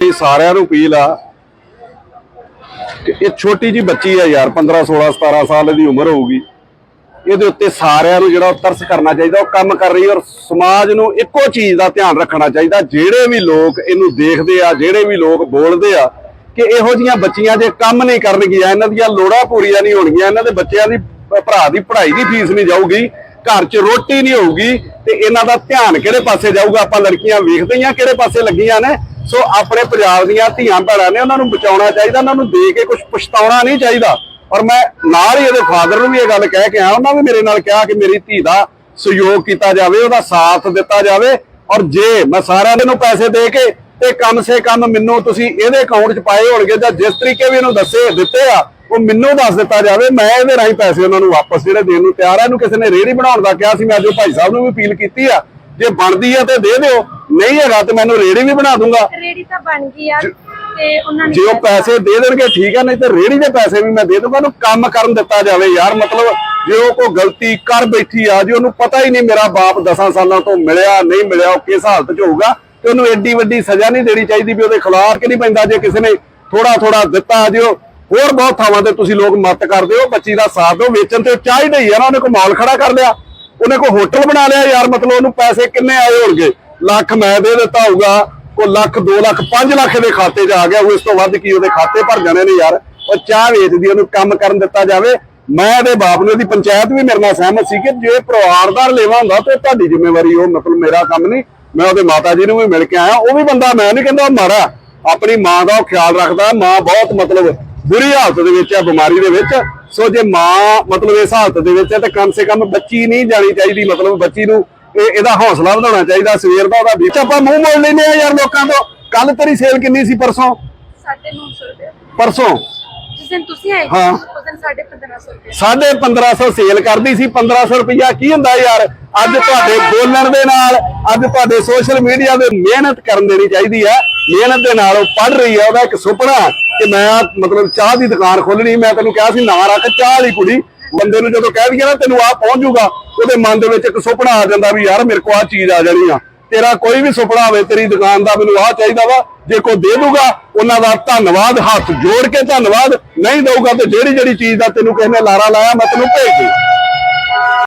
ਇਹ ਸਾਰਿਆਂ ਨੂੰ ਅਪੀਲ ਆ ਕਿ ਇਹ ਛੋਟੀ ਜੀ ਬੱਚੀ ਆ ਯਾਰ 15 16 17 ਸਾਲ ਦੀ ਉਮਰ ਹੋਊਗੀ, ਇਹਦੇ ਉੱਤੇ ਸਾਰਿਆਂ ਨੂੰ ਜਿਹੜਾ ਤਰਸ ਕਰਨਾ ਚਾਹੀਦਾ, ਉਹ ਕੰਮ ਕਰ ਰਹੀ ਔਰ ਸਮਾਜ ਨੂੰ ਇੱਕੋ ਚੀਜ਼ ਦਾ ਧਿਆਨ ਰੱਖਣਾ ਚਾਹੀਦਾ, ਜਿਹੜੇ ਵੀ ਲੋਕ ਇਹਨੂੰ ਦੇਖਦੇ ਆ, ਜਿਹੜੇ ਵੀ ਲੋਕ ਬੋਲਦੇ ਆ, ਕਿ ਇਹੋ ਜੀਆਂ ਬੱਚੀਆਂ ਜੇ ਕੰਮ ਨਹੀਂ ਕਰਨਗੀਆਂ, ਇਹਨਾਂ ਦੀਆਂ ਲੋੜਾਂ ਪੂਰੀਆਂ ਨਹੀਂ ਹੋਣਗੀਆਂ, ਇਹਨਾਂ ਦੇ ਬੱਚਿਆਂ ਦੀ, ਭਰਾ ਦੀ ਪੜ੍ਹਾਈ ਦੀ ਫੀਸ ਨਹੀਂ ਜਾਊਗੀ, ਘਰ 'ਚ ਰੋਟੀ ਨਹੀਂ ਹੋਊਗੀ, ਤੇ ਇਹਨਾਂ ਦਾ ਧਿਆਨ ਕਿਹੜੇ ਪਾਸੇ ਜਾਊਗਾ? ਆਪਾਂ ਲੜਕੀਆਂ ਵੇਖਦੇ ਹੀ ਕਿਹੜੇ ਪਾਸੇ ਲੱਗੀਆਂ ਨੇ ਸੋ ਆਪਣੇ ਪੰਜਾਬ ਦੀਆਂ ਧੀਆਂ ਭੈਣਾਂ ਨੇ ਉਹਨਾਂ ਨੂੰ ਬਚਾਉਣਾ ਚਾਹੀਦਾ, ਉਹਨਾਂ ਨੂੰ ਦੇ ਕੇ ਕੁਝ ਪਛਤਾਉਣਾ ਨਹੀਂ ਚਾਹੀਦਾ। ਔਰ ਮੈਂ ਨਾਲ ਹੀ ਇਹਦੇ ਫਾਦਰ ਨੂੰ ਵੀ ਇਹ ਗੱਲ ਕਹਿ ਕੇ ਆਇਆ, ਉਹਨਾਂ ਵੀ ਮੇਰੇ ਨਾਲ ਕਿਹਾ ਕਿ ਮੇਰੀ ਧੀ ਦਾ ਸਹਿਯੋਗ ਕੀਤਾ ਜਾਵੇ, ਉਹਦਾ ਸਾਥ ਦਿੱਤਾ ਜਾਵੇ। ਔਰ ਜੇ ਮੈਂ ਸਾਰਿਆਂ ਦੇ ਨੂੰ ਪੈਸੇ ਦੇ ਕੇ ਤੇ ਕਮ ਸੇ ਕਮ ਮੈਨੂੰ ਤੁਸੀਂ ਇਹਦੇ ਅਕਾਊਂਟ 'ਚ ਪਾਏ ਹੋਣਗੇ ਜਾਂ ਜਿਸ ਤਰੀਕੇ ਵੀ ਇਹਨੂੰ ਦੱਸੇ, ਦਿੱਤੇ ਆ, ਉਹ ਮੈਨੂੰ ਦੱਸ ਦਿੱਤਾ ਜਾਵੇ, ਮੈਂ ਇਹਦੇ ਰਾਹੀਂ ਪੈਸੇ ਉਹਨਾਂ ਨੂੰ ਵਾਪਸ ਜਿਹੜੇ ਦੇਣ ਨੂੰ ਤਿਆਰ ਆ। ਇਹਨੂੰ ਕਿਸੇ ਨੇ ਰੇੜੀ ਬਣਾਉਣ ਦਾ ਕਿਹਾ ਸੀ, ਮੈਂ ਜੋ ਭਾਈ ਸਾਹਿਬ ਨੂੰ ਵੀ ਅਪੀਲ ਕੀਤੀ ਆ, ਜੇ ਬਣਦੀ ਆ ਤੇ ਦੇ ਦਿਓ। ਨਹੀਂ ਹੈਗਾ ਤੇ ਮੈਨੂੰ ਰੇੜੀ ਵੀ ਬਣਾ ਦੂੰਗਾ। ਰੇੜੀ ਤਾਂ ਬਣ ਗਈ ਆ ਤੇ ਉਹਨਾਂ ਨੇ ਜੇ ਉਹ ਪੈਸੇ ਦੇ ਦੇਣਗੇ ਠੀਕ ਹੈ ਨਹੀਂ ਤੇ ਰੇੜੀ ਦੇ ਪੈਸੇ ਵੀ ਮੈਂ ਦੇ ਦੂੰਗਾ ਉਹਨੂੰ ਕੰਮ ਕਰਨ ਦਿੱਤਾ ਜਾਵੇ ਯਾਰ ਮਤਲਬ ਜੇ ਉਹ ਕੋਈ ਗਲਤੀ ਕਰ ਬੈਠੀ ਆ ਜੇ ਉਹਨੂੰ ਪਤਾ ਹੀ ਨਹੀਂ ਮੇਰਾ ਬਾਪ 10 ਸਾਲਾਂ ਤੋਂ ਮਿਲਿਆ ਨਹੀਂ ਮਿਲਿਆ ਉਹ ਕਿਸ ਹਾਲਤ 'ਚ ਹੋਊਗਾ ਤੇ ਉਹਨੂੰ ਐਡੀ ਵੱਡੀ ਸਜ਼ਾ ਨਹੀਂ ਦੇਣੀ ਚਾਹੀਦੀ ਵੀ ਉਹਦੇ ਖਿਲਾਫ ਕਿ ਨਹੀਂ ਪੈਂਦਾ ਜੇ ਕਿਸੇ ਨੇ ਥੋੜਾ ਥੋੜਾ ਦਿੱਤਾ ਜੇ ਉਹ ਹੋਰ ਬਹੁਤ ਥਾਵਾਂ ਤੇ ਤੁਸੀਂ ਲੋਕ ਮਤ ਕਰਦੇ ਹੋ ਬੱਚੀ ਦਾ ਸਾਥ ਦਿਓ ਵੇਚਣ ਤੇ ਚਾਹੀਦਾ ਹੀ ਆ ਨਾ ਉਹਨੇ ਕੋਈ ਮਾਲ ਖੜਾ ਕਰ ਲਿਆ ਉਹਨੇ ਕੋਈ ਹੋਟਲ ਬਣਾ ਲਿਆ ਯਾਰ ਮਤਲਬ ਉਹਨੂੰ ਪੈਸੇ ਕਿੰਨੇ ਆਏ ਹੋਣਗੇ। ਲੱਖ ਮੈਂ ਦੇ ਦਿੱਤਾ ਹੋਊਗਾ ਕੋ ਲੱਖ 2 ਲੱਖ 5 ਲੱਖ ਦੇ ਖਾਤੇ 'ਚ ਆ ਗਿਆ ਉਹ ਇਸ ਤੋਂ ਵੱਧ ਕੀ ਉਹਦੇ ਖਾਤੇ ਭਰ ਜਾਣੇ ਨੇ ਯਾਰ। ਉਹ ਚਾਹ ਵੇਚਦੀ ਉਹਨੂੰ ਕੰਮ ਕਰਨ ਦਿੱਤਾ ਜਾਵੇ। ਮੈਂ ਇਹਦੇ ਬਾਪ ਨੂੰ ਇਹਦੀ ਪੰਚਾਇਤ ਵੀ ਮੇਰੇ ਨਾਲ ਸਹਿਮਤ ਸੀ ਕਿ ਜੇ ਪਰਿਵਾਰ ਦਾ ਲੇਵਾ ਹੁੰਦਾ ਤੇ ਤੁਹਾਡੀ ਜ਼ਿੰਮੇਵਾਰੀ, ਉਹ ਮਤਲਬ ਮੇਰਾ ਕੰਮ ਨਹੀਂ, ਮੈਂ ਉਹਦੇ ਮਾਤਾ ਜੀ ਨੂੰ ਵੀ ਮਿਲ ਕੇ ਆਇਆ, ਉਹ ਵੀ ਬੰਦਾ ਮੈਂ ਨਹੀਂ ਕਹਿੰਦਾ ਉਹ ਮਾੜਾ। ਆਪਣੀ ਮਾਂ ਦਾ ਉਹ ਖਿਆਲ ਰੱਖਦਾ, ਮਾਂ ਬਹੁਤ ਮਤਲਬ ਬੁਰੀ ਹਾਲਤ ਦੇ ਵਿੱਚ ਹੈ ਬਿਮਾਰੀ ਦੇ ਵਿੱਚ। ਸੋ ਜੇ ਮਾਂ ਮਤਲਬ ਇਸ ਹਾਲਤ ਦੇ ਵਿੱਚ ਹੈ ਤਾਂ ਕਮ ਸੇ ਕਮ ਬੱਚੀ ਨਹੀਂ ਜਾਣੀ ਚਾਹੀਦੀ, ਮਤਲਬ ਬੱਚੀ ਨੂੰ ਇਹ ਇਹਦਾ ਹੌਸਲਾ ਵਧਾਉਣਾ ਚਾਹੀਦਾ ਸਵੇਰ ਦਾ ਉਹਦਾ ਵਿੱਚ। ਆਪਾਂ ਮੂੰਹ ਮੋੜ ਲੈਨੇ ਆ ਯਾਰ ਲੋਕਾਂ ਤੋਂ। ਕੱਲ ਤੇਰੀ ਸੇਲ ਕਿੰਨੀ ਸੀ ਪਰਸੋਂ? 950 ਰੁਪਏ। ਪਰਸੋਂ? ਜਿਸ ਦਿਨ ਤੁਸੀਂ ਆਏ ਹਾਂ। ਉਸ ਦਿਨ 1550 ਰੁਪਏ। ਸਾਢੇ 1500 ਸੇਲ ਕਰਦੀ ਸੀ। 1500 ਰੁਪਇਆ ਕੀ ਹੁੰਦਾ ਯਾਰ? ਅੱਜ ਤੁਹਾਡੇ ਬੋਲਣ ਦੇ ਨਾਲ ਅੱਜ ਤੁਹਾਡੇ ਸੋਸ਼ਲ ਮੀਡੀਆ ਦੇ ਮਿਹਨਤ ਕਰਨ ਦੇਣੀ ਚਾਹੀਦੀ ਹੈ। ਮਿਹਨਤ ਦੇ ਨਾਲ ਉਹ ਪੜ ਰਹੀ ਹੈ। ਉਹਦਾ ਇੱਕ ਸੁਪਨਾ ਕਿ ਮੈਂ ਮਤਲਬ ਚਾਹ ਦੀ ਦੁਕਾਨ ਖੋਲਣੀ ਮੈਂ ਤੈਨੂੰ ਕਿਹਾ ਸੀ ਨਾ ਰੱਖ ਚਾਹ ਵਾਲੀ ਕੁੜੀ। ਬੰਦੇ ਨੂੰ ਜਦੋਂ ਕਹਿ ਦਈਏ ਨਾ ਤੈਨੂੰ ਆ ਪਹੁੰਚ ਜਾਊਗਾ, ਉਹਦੇ ਮਨ ਦੇ ਵਿੱਚ ਇੱਕ ਸੁਪਨਾ ਆ ਜਾਂਦਾ ਵੀ ਯਾਰ ਮੇਰੇ ਕੋਲ ਆ ਚੀਜ਼ ਆ ਜਾਣੀ ਆ। ਤੇਰਾ ਕੋਈ ਵੀ ਸੁਪਨਾ ਹੋਵੇ, ਤੇਰੀ ਦੁਕਾਨ ਦਾ ਮੈਨੂੰ ਆਹ ਚਾਹੀਦਾ ਵਾ, ਜੇ ਕੋਈ ਦੇ ਦੂਗਾ ਉਹਨਾਂ ਦਾ ਧੰਨਵਾਦ, ਹੱਥ ਜੋੜ ਕੇ ਧੰਨਵਾਦ, ਨਹੀਂ ਦਊਗਾ ਤੇ ਜਿਹੜੀ ਜਿਹੜੀ ਚੀਜ਼ ਦਾ ਤੈਨੂੰ ਕਿਸੇ ਨੇ ਲਾਰਾ ਲਾਇਆ, ਮੈਂ ਤੈਨੂੰ ਭੇਜ ਦੂੰ